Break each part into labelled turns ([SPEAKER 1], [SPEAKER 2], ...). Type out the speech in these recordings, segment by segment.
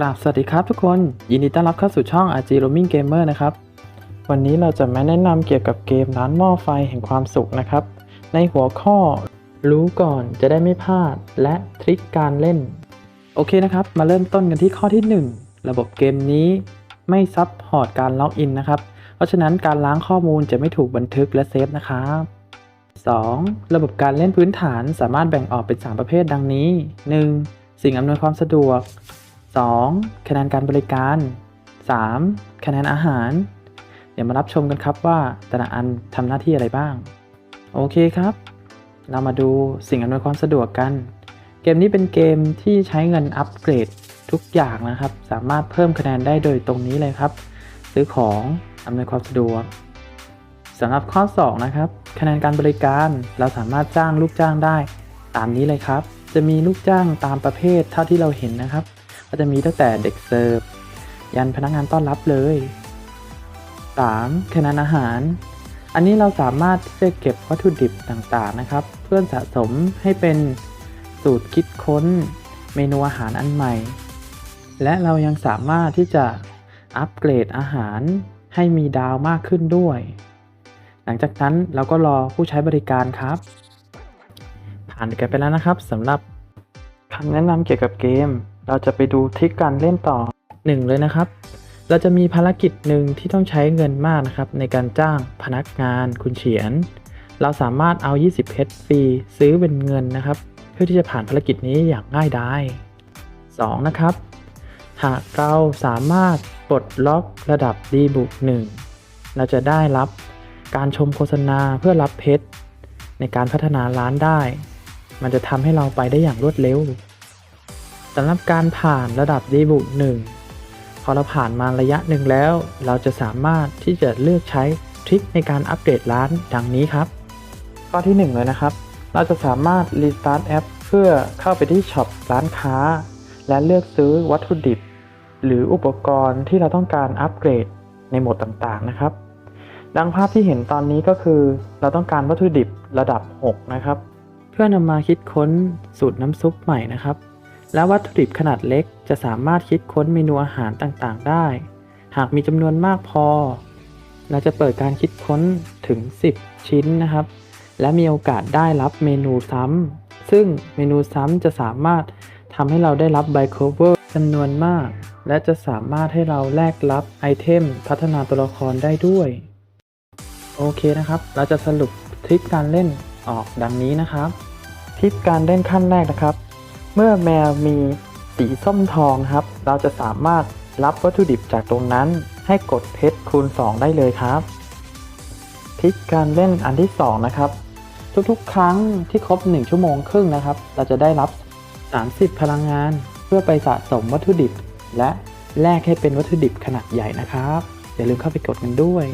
[SPEAKER 1] กราบสวัสดีครับทุกคน ยินดีต้อนรับเข้าสู่ช่อง RG Roaming Gamer นะครับ วันนี้เราจะมาแนะนำเกี่ยวกับเกมร้านหม้อไฟแห่งความสุขนะครับ ในหัวข้อรู้ก่อนจะได้ไม่พลาด และทริคการเล่น โอเคนะครับ มาเริ่มต้นกันที่ข้อที่ 1 ระบบเกมนี้ไม่ซับพอร์ตการล็อกอินนะครับ เพราะฉะนั้นการล้างข้อมูลจะไม่ถูกบันทึกและเซฟนะครับ 2. ระบบการเล่นพื้นฐานสามารถแบ่งออกเป็น 3 ประเภทดังนี้ 1. สิ่งอำนวยความสะดวก 2. คะแนนการบริการ 3. คะแนนอาหาร เดี๋ยวมารับชมกันครับว่าแต่ละอันทำหน้าที่อะไรบ้าง โอเคครับ เรามาดูสิ่งอำนวยความสะดวกกัน เกมนี้เป็นเกมที่ใช้เงินอัปเกรดทุกอย่างนะครับ สามารถเพิ่มคะแนนได้โดยตรงนี้เลยครับ ซื้อของอำนวยความสะดวกสำหรับข้อ 2 นะครับ คะแนนการบริการเราสามารถจ้างลูกจ้างได้ ตามนี้เลยครับ จะมีลูกจ้างตามประเภทเท่าที่เราเห็นนะครับ ก็จะมีตั้งแต่เด็กเสิร์ฟยันพนักงานต้อนรับเลย 3. คะแนนอาหาร อันนี้เราสามารถที่จะเก็บวัตถุดิบต่างๆนะครับ เพื่อสะสมให้เป็นสูตรคิดค้นเมนูอาหารอันใหม่ และเรายังสามารถที่จะอัปเกรดอาหารให้มีดาวมากขึ้นด้วย หลังจากนั้นเราก็รอผู้ใช้บริการครับ ผ่านกันไปแล้วนะครับสำหรับคำแนะนำเกี่ยวกับเกม เราจะไปดูทริคการเล่นต่อหนึ่งเลยนะครับ เราจะมีภารกิจหนึ่งที่ต้องใช้เงินมากนะครับ ในการจ้างพนักงานคุณเฉียน เราสามารถเอา 20เพชรฟรีซื้อเป็นเงินนะครับ เพื่อที่จะผ่านภารกิจนี้อย่างง่ายดาย 2. นะครับ หากเราสามารถปลดล็อกระดับดีบุก1เราจะได้รับการชมโฆษณาเพื่อรับเพชรในการพัฒนาร้านได้ มันจะทำให้เราไปได้อย่างรวดเร็ว สำหรับการผ่านระดับดีบุก1พอเราผ่านมาระยะหนึ่งแล้ว เราจะสามารถที่จะเลือกใช้ทริคในการอัปเดตร้านดังนี้ครับ ข้อที่ 1 เลยนะครับ เราจะสามารถรีสตาร์ทแอปเพื่อเข้าไปที่ช็อปร้านค้า และเลือกซื้อวัตถุดิบ หรืออุปกรณ์ที่เราต้องการอัปเกรดในโหมดต่างๆนะครับ ดังภาพที่เห็นตอนนี้ก็คือ เราต้องการวัตถุดิบระดับ 6 นะครับ เพื่อนำมาคิดค้นสูตรน้ำซุปใหม่นะครับ และวัตถุดิบขนาดเล็กจะสามารถคิดค้นเมนูอาหารต่างๆ ได้ หากมีจำนวนมากพอ เราจะเปิดการคิดค้นถึง 10 ชิ้นนะครับ และมีโอกาสได้รับเมนูซ้ำ ซึ่งเมนูซ้ำจะสามารถทำให้เราได้รับไบโคเวอร์จำนวนมาก และจะสามารถให้เราแลกรับไอเทมพัฒนาตัวละครได้ด้วย โอเคนะครับ เราจะสรุปทริคการเล่นออกดังนี้นะครับ ทริคการเล่นขั้นแรกนะครับ เมื่อแมวมีสีส้มทองครับ เราจะสามารถรับวัตถุดิบจากตรงนั้น ให้กดเพชรคูณ 2 ได้เลยครับทริคการเล่นอันที่ 2 นะครับ ทุกๆ ครั้งที่ครบ 1 ชั่วโมงครึ่งนะครับ เราจะได้รับ 30 พลังงาน เพื่อไปสะสมวัตถุดิบ และแลกให้เป็นวัตถุดิบขนาดใหญ่นะครับ อย่าลืมเข้าไปกดกันด้วย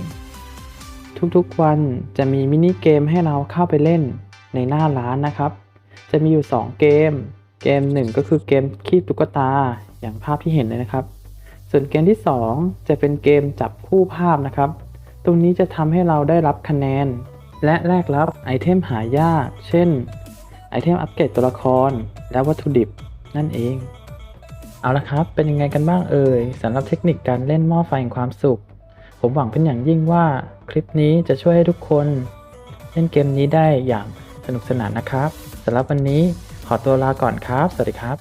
[SPEAKER 1] ทุกๆ วันจะมีมินิเกมให้เราเข้าไปเล่นในหน้าร้านนะครับ จะมีอยู่ 2 เกม เกม 1 ก็คือเกมคีบตุ๊กตาอย่างภาพที่เห็นเลยนะครับ ส่วนเกมที่ 2 จะเป็นเกมจับคู่ภาพนะครับ ตรงนี้จะทำให้เราได้รับคะแนน และแลกรับไอเทมหายาก เช่น ไอเทมอัปเกรดตัวละคร และวัตถุดิบนั่นเอง เอาละครับ เป็นยังไงกันบ้างเอ่ยสำหรับเทคนิคการเล่นหม้อไฟแห่งความสุข ผมหวังเป็นอย่างยิ่งว่าคลิปนี้จะช่วยให้ทุกคน เล่นเกมนี้ได้อย่างสนุกสนานนะครับสำหรับวันนี้ ขอตัวลาก่อนครับ สวัสดีครับ